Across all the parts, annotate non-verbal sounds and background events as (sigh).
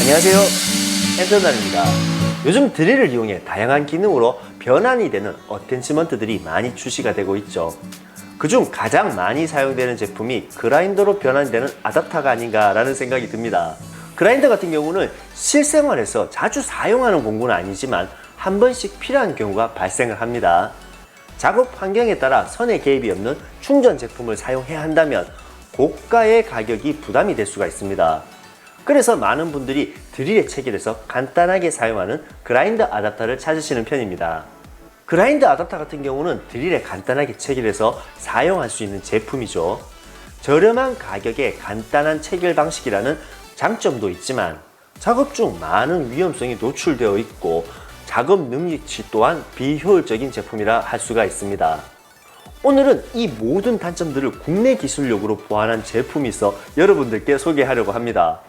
안녕하세요. 엔터널입니다. 요즘 드릴을 이용해 다양한 기능으로 변환이 되는 어텐치먼트들이 많이 출시가 되고 있죠. 그중 가장 많이 사용되는 제품이 그라인더로 변환되는 아답터가 아닌가 라는 생각이 듭니다. 그라인더 같은 경우는 실생활에서 자주 사용하는 공구는 아니지만 한 번씩 필요한 경우가 발생을 합니다. 작업 환경에 따라 선의 개입이 없는 충전 제품을 사용해야 한다면 고가의 가격이 부담이 될 수가 있습니다. 그래서 많은 분들이 드릴에 체결해서 간단하게 사용하는 그라인더 아답터를 찾으시는 편입니다. 그라인더 아답터 같은 경우는 드릴에 간단하게 체결해서 사용할 수 있는 제품이죠. 저렴한 가격에 간단한 체결 방식이라는 장점도 있지만 작업 중 많은 위험성이 노출되어 있고 작업 능력치 또한 비효율적인 제품이라 할 수가 있습니다. 오늘은 이 모든 단점들을 국내 기술력으로 보완한 제품이 있어 여러분들께 소개하려고 합니다.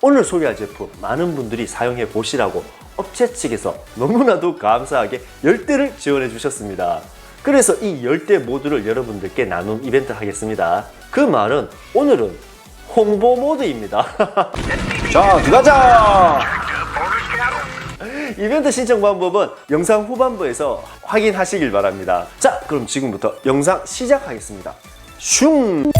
오늘 소개할 제품 많은 분들이 사용해 보시라고 업체 측에서 너무나도 감사하게 10대를 지원해 주셨습니다. 그래서 이 10대 모두를 여러분들께 나눔 이벤트 하겠습니다. 그 말은 오늘은 홍보 모드입니다. (laughs) 자, 들어가자! 이벤트 신청 방법은 영상 후반부에서 확인하시길 바랍니다. 자, 그럼 지금부터 영상 시작하겠습니다. 슝!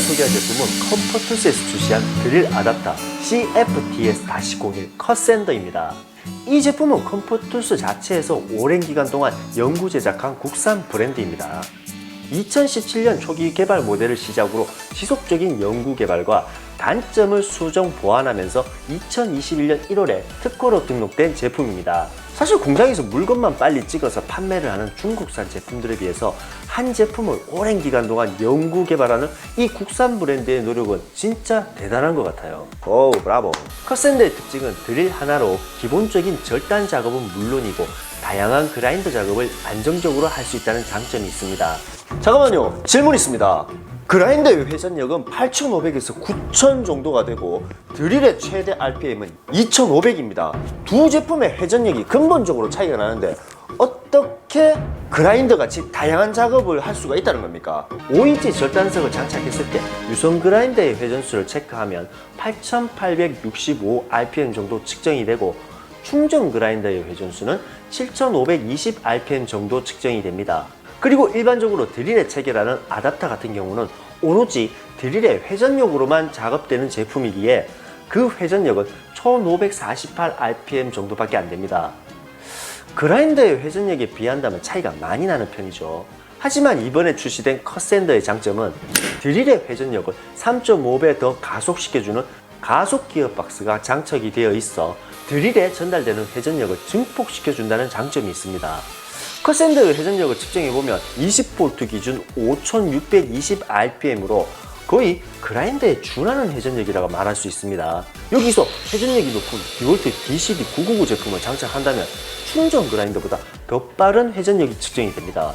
오늘 소개할 제품은 컴포트스에서 출시한 드릴 아답터 CFTS-01 컷샌더입니다. 이 제품은 컴포트스 자체에서 오랜 기간 동안 연구 제작한 국산 브랜드입니다. 2017년 초기 개발 모델을 시작으로 지속적인 연구 개발과 단점을 수정 보완하면서 2021년 1월에 특허로 등록된 제품입니다. 사실 공장에서 물건만 빨리 찍어서 판매를 하는 중국산 제품들에 비해서 한 제품을 오랜 기간 동안 연구 개발하는 이 국산 브랜드의 노력은 진짜 대단한 것 같아요. 오, 브라보. 컷샌드의 특징은 드릴 하나로 기본적인 절단 작업은 물론이고 다양한 그라인더 작업을 안정적으로 할 수 있다는 장점이 있습니다. 잠깐만요. 질문 있습니다. 그라인더의 회전력은 8,500에서 9,000 정도가 되고 드릴의 최대 RPM은 2,500입니다. 두 제품의 회전력이 근본적으로 차이가 나는데 어떻게 그라인더 같이 다양한 작업을 할 수가 있다는 겁니까? 5인치 절단석을 장착했을 때 유선 그라인더의 회전수를 체크하면 8,865 RPM 정도 측정이 되고 충전 그라인더의 회전수는 7,520 RPM 정도 측정이 됩니다. 그리고 일반적으로 드릴에 체결하는 아답터 같은 경우는 오로지 드릴의 회전력으로만 작업되는 제품이기에 그 회전력은 1548 rpm 정도밖에 안 됩니다. 그라인더의 회전력에 비한다면 차이가 많이 나는 편이죠. 하지만 이번에 출시된 컷샌더의 장점은 드릴의 회전력을 3.5배 더 가속시켜주는 가속 기어 박스가 장착이 되어 있어 드릴에 전달되는 회전력을 증폭시켜준다는 장점이 있습니다. 컷샌드의 회전력을 측정해보면 20V 기준 5620rpm으로 거의 그라인더에 준하는 회전력이라고 말할 수 있습니다. 여기서 회전력이 높은 디볼트 DCD 999 제품을 장착한다면 충전 그라인더보다 더 빠른 회전력이 측정이 됩니다.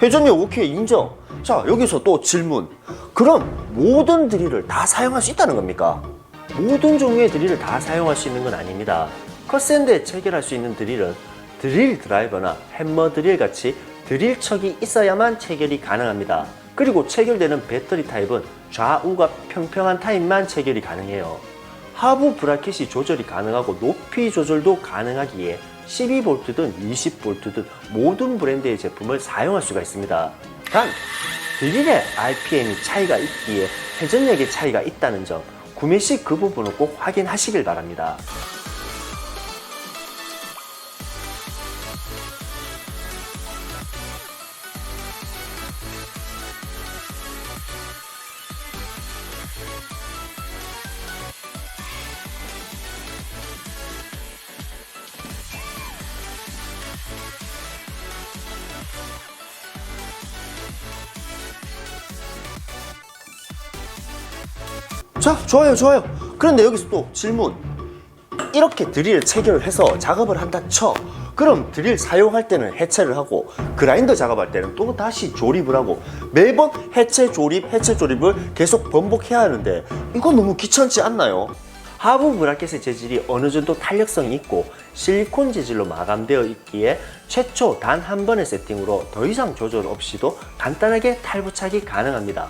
회전력 오케이 인정. 자 여기서 또 질문. 그럼 모든 드릴을 다 사용할 수 있다는 겁니까? 모든 종류의 드릴을 다 사용할 수 있는 건 아닙니다. 컷샌드에 체결할 수 있는 드릴은 드릴 드라이버나 해머 드릴 같이 드릴척이 있어야만 체결이 가능합니다. 그리고 체결되는 배터리 타입은 좌우가 평평한 타입만 체결이 가능해요. 하부 브라켓이 조절이 가능하고 높이 조절도 가능하기에 12V든 20V든 모든 브랜드의 제품을 사용할 수가 있습니다. 단, 드릴의 RPM이 차이가 있기에 회전력의 차이가 있다는 점, 구매 시 그 부분을 꼭 확인하시길 바랍니다. 자, 좋아요, 좋아요. 그런데 여기서 또 질문. 이렇게 드릴 체결을 해서 작업을 한다 쳐. 그럼 드릴 사용할 때는 해체를 하고 그라인더 작업할 때는 또 다시 조립을 하고 매번 해체 조립 해체 조립을 계속 반복해야 하는데 이거 너무 귀찮지 않나요? 하부 브라켓의 재질이 어느 정도 탄력성이 있고 실리콘 재질로 마감되어 있기에 최초 단 한 번의 세팅으로 더 이상 조절 없이도 간단하게 탈부착이 가능합니다.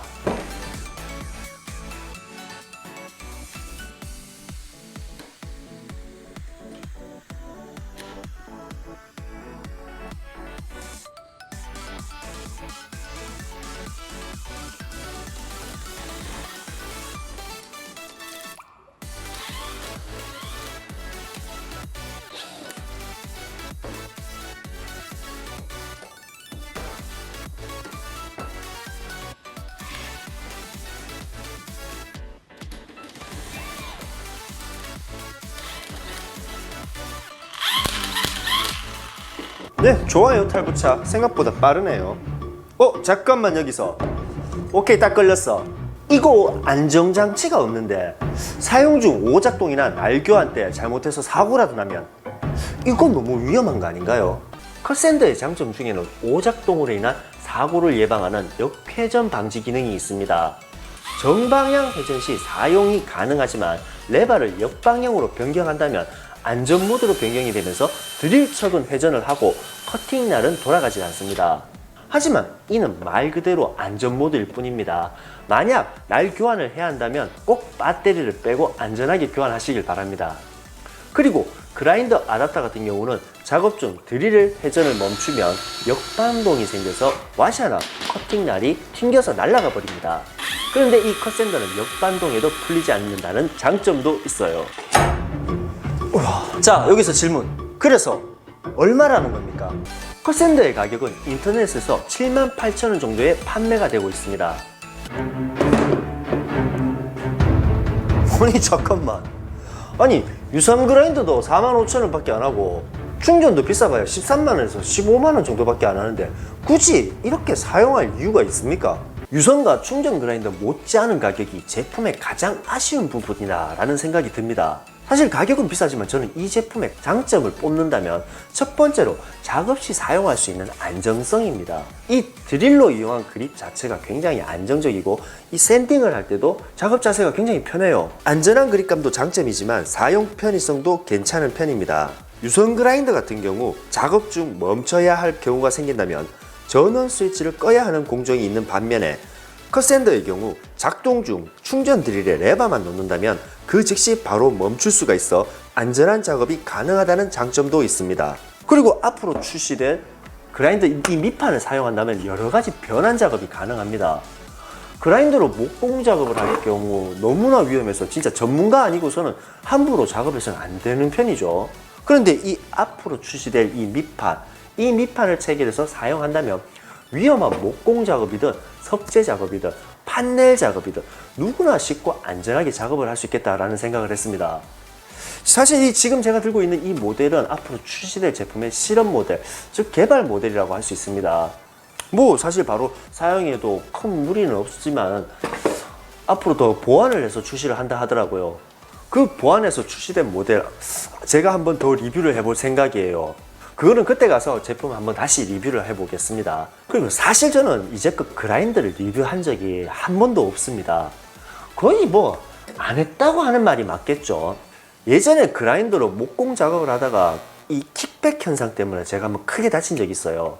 네, 좋아요 탈부착 생각보다 빠르네요. 어, 잠깐만 여기서. 오케이, 딱 걸렸어. 이거 안정장치가 없는데 사용 중 오작동이나 날 교환 때 잘못해서 사고라도 나면 이건 너무 위험한 거 아닌가요? 컷샌더의 장점 중에는 오작동으로 인한 사고를 예방하는 역회전 방지 기능이 있습니다. 정방향 회전 시 사용이 가능하지만 레바를 역방향으로 변경한다면 안전 모드로 변경이 되면서 드릴척은 회전을 하고 커팅 날은 돌아가지 않습니다. 하지만 이는 말 그대로 안전 모드일 뿐입니다. 만약 날 교환을 해야 한다면 꼭 배터리를 빼고 안전하게 교환하시길 바랍니다. 그리고 그라인더 아답터 같은 경우는 작업 중 드릴을 회전을 멈추면 역반동이 생겨서 와샤나 커팅 날이 튕겨서 날아가 버립니다. 그런데 이 컷샌더는 역반동에도 풀리지 않는다는 장점도 있어요. 우와. 자 여기서 질문. 그래서 얼마라는 겁니까? 컷샌더의 가격은 인터넷에서 78,000원 정도에 판매가 되고 있습니다. 아니 잠깐만. 아니 유선 그라인더도 45,000원 밖에 안 하고 충전도 비싸봐야 13만원에서 15만원 정도밖에 안 하는데 굳이 이렇게 사용할 이유가 있습니까? 유선과 충전 그라인더 못지않은 가격이 제품의 가장 아쉬운 부분이다 라는 생각이 듭니다. 사실 가격은 비싸지만 저는 이 제품의 장점을 뽑는다면 첫 번째로 작업 시 사용할 수 있는 안정성입니다. 이 드릴로 이용한 그립 자체가 굉장히 안정적이고 이 샌딩을 할 때도 작업 자세가 굉장히 편해요. 안전한 그립감도 장점이지만 사용 편의성도 괜찮은 편입니다. 유선 그라인더 같은 경우 작업 중 멈춰야 할 경우가 생긴다면 전원 스위치를 꺼야 하는 공정이 있는 반면에 컷샌더의 경우 작동 중 충전 드릴에 레바만 놓는다면 그 즉시 바로 멈출 수가 있어 안전한 작업이 가능하다는 장점도 있습니다. 그리고 앞으로 출시될 그라인더 이 밑판을 사용한다면 여러 가지 변환 작업이 가능합니다. 그라인더로 목공 작업을 할 경우 너무나 위험해서 진짜 전문가 아니고서는 함부로 작업해서는 안 되는 편이죠. 그런데 이 앞으로 출시될 이 밑판, 이 밑판을 체결해서 사용한다면 위험한 목공 작업이든 석재 작업이든 판넬 작업이든 누구나 쉽고 안전하게 작업을 할 수 있겠다라는 생각을 했습니다. 사실 이 지금 제가 들고 있는 이 모델은 앞으로 출시될 제품의 실험 모델, 즉 개발 모델이라고 할 수 있습니다. 뭐 사실 바로 사용에도 큰 무리는 없지만 앞으로 더 보완을 해서 출시를 한다 하더라고요. 그 보완해서 출시된 모델 제가 한번 더 리뷰를 해볼 생각이에요. 그거는 그때 가서 제품 한번 다시 리뷰를 해보겠습니다. 그리고 사실 저는 이제껏 그라인더를 리뷰한 적이 한 번도 없습니다. 거의 뭐 안 했다고 하는 말이 맞겠죠. 예전에 그라인더로 목공 작업을 하다가 이 킥백 현상 때문에 제가 한번 크게 다친 적이 있어요.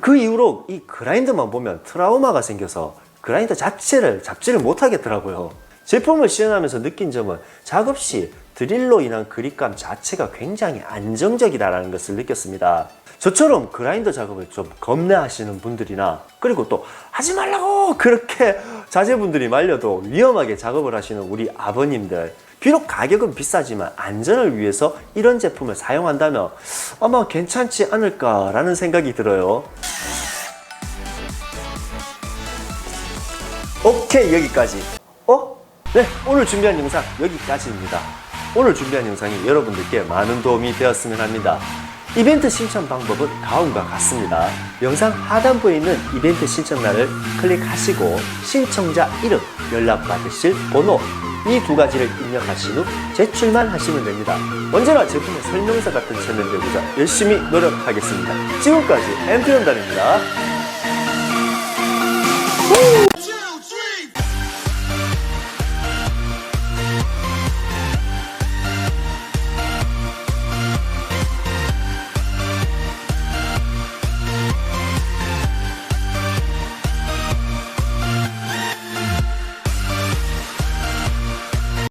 그 이후로 이 그라인더만 보면 트라우마가 생겨서 그라인더 자체를 잡지를 못하겠더라고요. 제품을 시연하면서 느낀 점은 작업 시 드릴로 인한 그립감 자체가 굉장히 안정적이다라는 것을 느꼈습니다. 저처럼 그라인더 작업을 좀 겁내하시는 분들이나 그리고 또 하지 말라고 그렇게 자제분들이 말려도 위험하게 작업을 하시는 우리 아버님들 비록 가격은 비싸지만 안전을 위해서 이런 제품을 사용한다면 아마 괜찮지 않을까라는 생각이 들어요. 오케이 여기까지. 어? 네 오늘 준비한 영상 여기까지입니다. 오늘 준비한 영상이 여러분들께 많은 도움이 되었으면 합니다. 이벤트 신청 방법은 다음과 같습니다. 영상 하단부에 있는 이벤트 신청란을 클릭하시고 신청자 이름, 연락받으실 번호 이 두 가지를 입력하신 후 제출만 하시면 됩니다. 언제나 제품의 설명서 같은 채널 되고자 열심히 노력하겠습니다. 지금까지 엠피연단입니다.